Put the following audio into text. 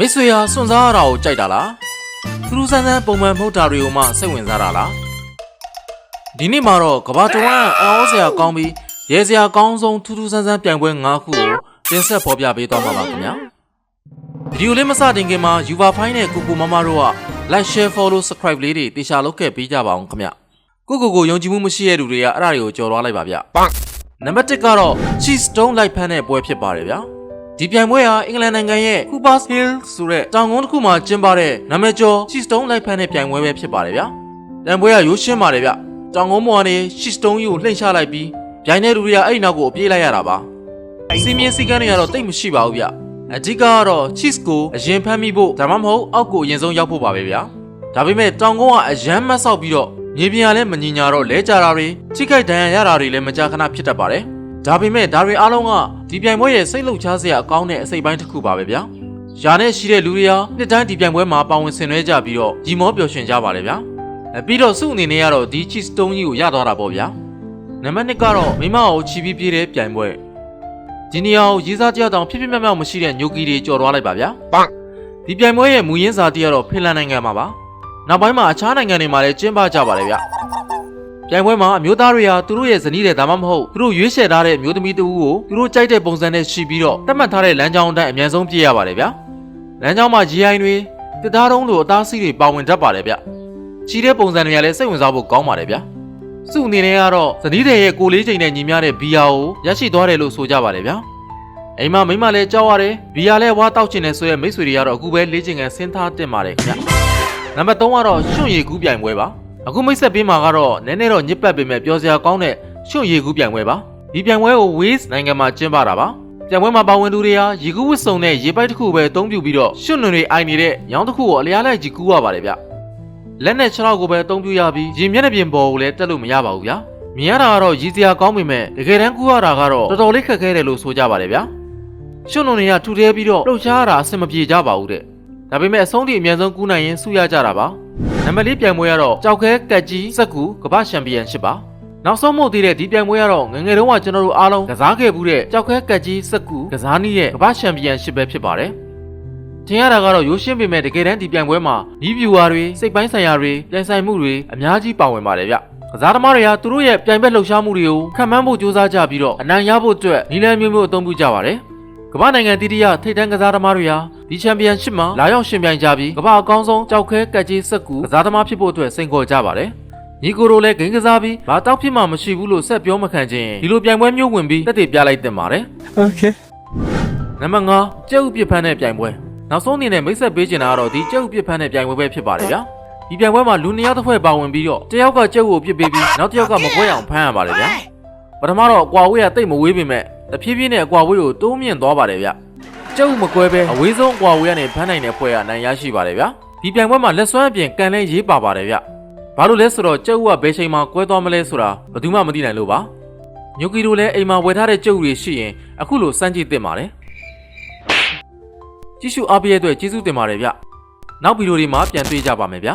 မိတ်ဆွေဟာစွန့်စားရတာကိုကြိုက်တာလားသူလူဆန်းဆန်းပုံမှန်မဟုတ်တာတွေကိုမှစိတ်ဝင်စားတာလားဒီနေ့မှာတော့ကဘာတဝမ်းအံ့ဩစရာကောင်းပြီးရဲစရာကောင်းဆုံးထူးထူးဆန်းဆန်းပြိုင်ပွဲ၅ခုကိုတင်ဆက်ဖော်ပြပေးသွားမှာပါခင်ဗျာဗီဒီယိုလေးမစတင်ခင်မှာ Uber Fine နဲ့ကိုကိုမမတို့က Like Share Follow Subscribe လေးတွေတေချာလုပ်ခဲ့ပေးကြပါအောင်ခင်ဗျကိုကိုကိုယုံကြည်မှုမရှိတဲ့လူတွေကအဲ့ဒါတွေကိုကြော်သွားလိုက်ပါဗျနံပါတ်1ကတော့ Cheese Stone လိုက်ဖမ်းတဲ့ပွဲဖြစ်ပါတယ်ဗျာ ဒီပြိုင်ပွဲဟာအင်္ဂလန်နိုင်ငံရဲ့ Coopers Hill ဆိုတဲ့တောင်ကုန်းတစ်ခုမှာကျင်းပတဲ့နာမည်ကျော် Shitstone လိုက်ဖမ်းတဲ့ပြိုင်ပွဲပဲဖြစ်ပါတယ်ဗျာ။ပြိုင်ပွဲကရိုးရှင်းပါတယ်ဗျ။တောင်ကုန်းပေါ်ကနေ Shitstone ကြီးကိုလှိမ့်ချလိုက်ပြီးပြိုင်တဲ့လူတွေကအဲ့ဒီနောက်ကိုအပြေးလိုက်ရတာပါ။စီမင်းစီကန်းတွေကတော့တိတ်မရှိပါဘူးဗျ။အဓိကကတော့ cheese ကိုအရင်ဖမ်းမိဖို့ဒါမှမဟုတ်အောက်ကိုအရင်ဆုံးရောက်ဖို့ပါပဲဗျာ။ဒါပေမဲ့တောင်ကုန်းကအရန်မတ်ဆောက်ပြီးတော့မြေပြင်ကလည်းမညီညာတော့လဲကြတာတွေချိခိုက်ဒဏ်ရာရတာတွေလည်းမကြာခဏဖြစ်တတ်ပါတယ်။ ဒါပေမဲ့ဒါတွေအားလုံးကဒီပြိုင်ပွဲရဲ့စိတ်လှုပ်ရှားစရာအကောင်းတဲ့အစိတ်ပိုင်းတစ်ခုပါပဲဗျာ။ယာနဲ့ရှိတဲ့လူတွေဟာနှစ်တိုင်းဒီပြိုင်ပွဲမှာပါဝင်ဆင်နွှဲကြပြီးတော့ရီမောပျော်ရွှင်ကြပါလေဗျာ။အဲပြီးတော့စုအနေနဲ့ကတော့ဒီ cheese stone ကြီးကိုရသွားတာပေါ့ဗျာ။နံပါတ်1ကတော့မိမကိုချီပြီးပြေးတဲ့ပြိုင်ပွဲ။ဒီနေရာကိုရေးစားတယောက်တောင်ဖြစ်ဖြစ်မြောက်မြောက်မရှိတဲ့ညိုကီတွေကြော်သွားလိုက်ပါဗျာ။ပတ်ဒီပြိုင်ပွဲရဲ့မူရင်းစာတီးကတော့ဖင်လန်နိုင်ငံမှာပါ။နောက်ပိုင်းမှာအခြားနိုင်ငံတွေမှာလည်းကျင်းပကြပါလေဗျာ။ ပြိုင်ပွဲမှာအမျိုးသားတွေဟာသူတို့ရဲ့ဇနီးတဲ့ဒါမှမဟုတ်သူတို့ရွေးချယ်ထားတဲ့အမျိုးသမီးတဦးကိုသူတို့ကြိုက်တဲ့ပုံစံနဲ့ရှိပြီးတော့တတ်မှတ်ထားတဲ့လမ်းကြောင်းအတိုင်းအမြန်ဆုံးပြည့်ရပါတယ်ဗျာလမ်းကြောင်းမှာ GI တွေတစ်သားတုံးလိုအသားစီးတွေပါဝင်တတ်ပါတယ်ဗျချီတဲ့ပုံစံတွေကလည်းစိတ်ဝင်စားဖို့ကောင်းပါတယ်ဗျာစုအနေနဲ့ကတော့ဇနီးတဲ့ရဲ့ကိုလေးချိန်နဲ့ညီမျှတဲ့ဘီယာကိုရရှိသွားတယ်လို့ဆိုကြပါတယ်ဗျာအိမ်မှာမိမလည်းကြောက်ရတယ်ဘီယာလည်းဝါတောက်ချင်တယ်ဆိုရဲမိတ်ဆွေတွေကတော့အခုပဲလေးချင်ကန်ဆင်းထားတင်ပါတယ်ခင်ဗျနံပါတ်3ကတော့ရွှွန့်ရည်ကူးပြိုင်ပွဲပါ အခုမိတ်ဆက်ပေးမှာကတော့နည်းနည်းတော့ညစ်ပတ်ပေမဲ့ပျော်စရာကောင်းတဲ့ရွှွန့်ရေကူးပြိုင်ပွဲပါဒီပြိုင်ပွဲကို Waze နိုင်ငံမှာကျင်းပတာပါပြိုင်ပွဲမှာပါဝင်သူတွေဟာရေကူးဝတ်စုံနဲ့ရေပိုက်တစ်ခုပဲအသုံးပြုပြီးတော့ရွှွန့်နွန်တွေအိုင်နေတဲ့ညောင်းတစ်ခုကိုအလျားလိုက်ကြီးကူးရပါတယ်ဗျလက်နဲ့ခြေထောက်ကိုပဲအသုံးပြုရပြီးရေမျက်နှာပြင်ပေါ်ကိုလည်းတက်လို့မရပါဘူးဗျာမြင်ရတာကတော့ရည်စရာကောင်းပေမဲ့တကယ်တမ်းကူးရတာကတော့တော်တော်လေးခက်ခဲတယ်လို့ဆိုကြပါတယ်ဗျာရွှွန့်နွန်တွေကထူထဲပြီးတော့လှုပ်ရှားရတာအဆင်မပြေကြပါဘူးတဲ့ဒါပေမဲ့အဆုံးထိအမြန်ဆုံးကူးနိုင်ရင်စုရကြတာပါ နံပါတ်လေးပြိုင်ပွဲကတော့ကြောက်ခဲကတ်ကြီးစက်ကူကမ္ဘာချန်ပီယံရှစ်ပါနောက်ဆုံးမဟုတ်သေးတဲ့ဒီပြိုင်ပွဲကတော့ငယ်ငယ်တုန်းကကျွန်တော်တို့အားလုံးကစားခဲ့မှုတဲ့ကြောက်ခဲကတ်ကြီးစက်ကူကစားနည်းရဲ့ကမ္ဘာချန်ပီယံရှစ်ပဲဖြစ်ပါတယ်ထင်ရတာကတော့ရိုးရှင်းပေမဲ့တကယ်တမ်းဒီပြိုင်ပွဲမှာနီးဗျူဟာတွေစိတ်ပိုင်းဆိုင်ရာတွေပြိုင်ဆိုင်မှုတွေအများကြီးပါဝင်ပါတယ်ဗျကစားသမားတွေကသူတို့ရဲ့ပြိုင်ဘက်လှုပ်ရှားမှုတွေကိုခံမှန်းဖို့ကြိုးစားကြပြီးတော့အနိုင်ရဖို့အတွက်နီလန်မျိုးမျိုးအသုံးပြုကြပါတယ် ကမ္ဘာနိုင်ငံတတိယထိပ်တန်းကစားသမားတွေဟာဒီချန်ပီယံရှစ်မှာလာရောက်ရှင်ပြိုင်ကြပြီးကမ္ဘာအကောင်းဆုံးကြောက်ခဲကတ်ကြီးစက်ကူကစားသမားဖြစ်ဖို့အတွက်စိန်ခေါ်ကြပါတယ်။ညီကိုတို့လည်းဂိမ်းကစားပြီးဘာတောက်ဖြစ်မှမရှိဘူးလို့ဆက်ပြောမခံခြင်းဒီလိုပြိုင်ပွဲမျိုးဝင်ပြီးတက်တည်ပြလိုက်တင်ပါတယ် Okay. ။နံပါတ်5ကျုပ်ပြစ်ဖမ်းတဲ့ပြိုင်ပွဲနောက်ဆုံးအနေနဲ့မိတ်ဆက်ပေးချင်တာကတော့ဒီကျုပ်ပြစ်ဖမ်းတဲ့ပြိုင်ပွဲပဲဖြစ်ပါတယ်ဗျာ။ဒီပြိုင်ပွဲမှာလူနှစ်ယောက်တစ်ဖွဲ့ပါဝင်ပြီးတော့တစ်ယောက်ကကျုပ်ကိုပြစ်ပေးပြီးနောက်တစ်ယောက်ကမကွဲအောင်ဖမ်းရပါတယ်ဗျာ။ပထမတော့အကွာဝေးကတိတ်မဝေးပေမဲ့ တဖြည်းဖြည်းနဲ့အကွာဝေးကိုတိုးမြင့်သွားပါတယ်ဗျ။ကျုပ်မကွဲပဲအဝေးဆုံးအကွာဝေးကနေဖမ်းနိုင်တဲ့ဖွဲ့ကနိုင်ရရှိပါတယ်ဗျာဒီပြိုင်ပွဲမှာလက်စွမ်းအပြင်ကန်လဲရေးပါပါတယ်ဗျဘာလို့လဲဆိုတော့ကျုပ်ကဘယ်ချိန်မှာကွဲသွားမလဲဆိုတာဘယ်သူမှမသိနိုင်လို့ပါညိုကီတို့လည်းအိမ်မှာဝယ်ထားတဲ့ကျုပ်တွေရှိရင်အခုလိုစမ်းကြည့်သင့်ပါတယ်ကြည့်ရှုအားပေးရတဲ့အတွက်ကျေးဇူးတင်ပါတယ်ဗျနောက်ဗီဒီယိုတွေမှာပြန်တွေ့ကြပါမယ်ဗျာ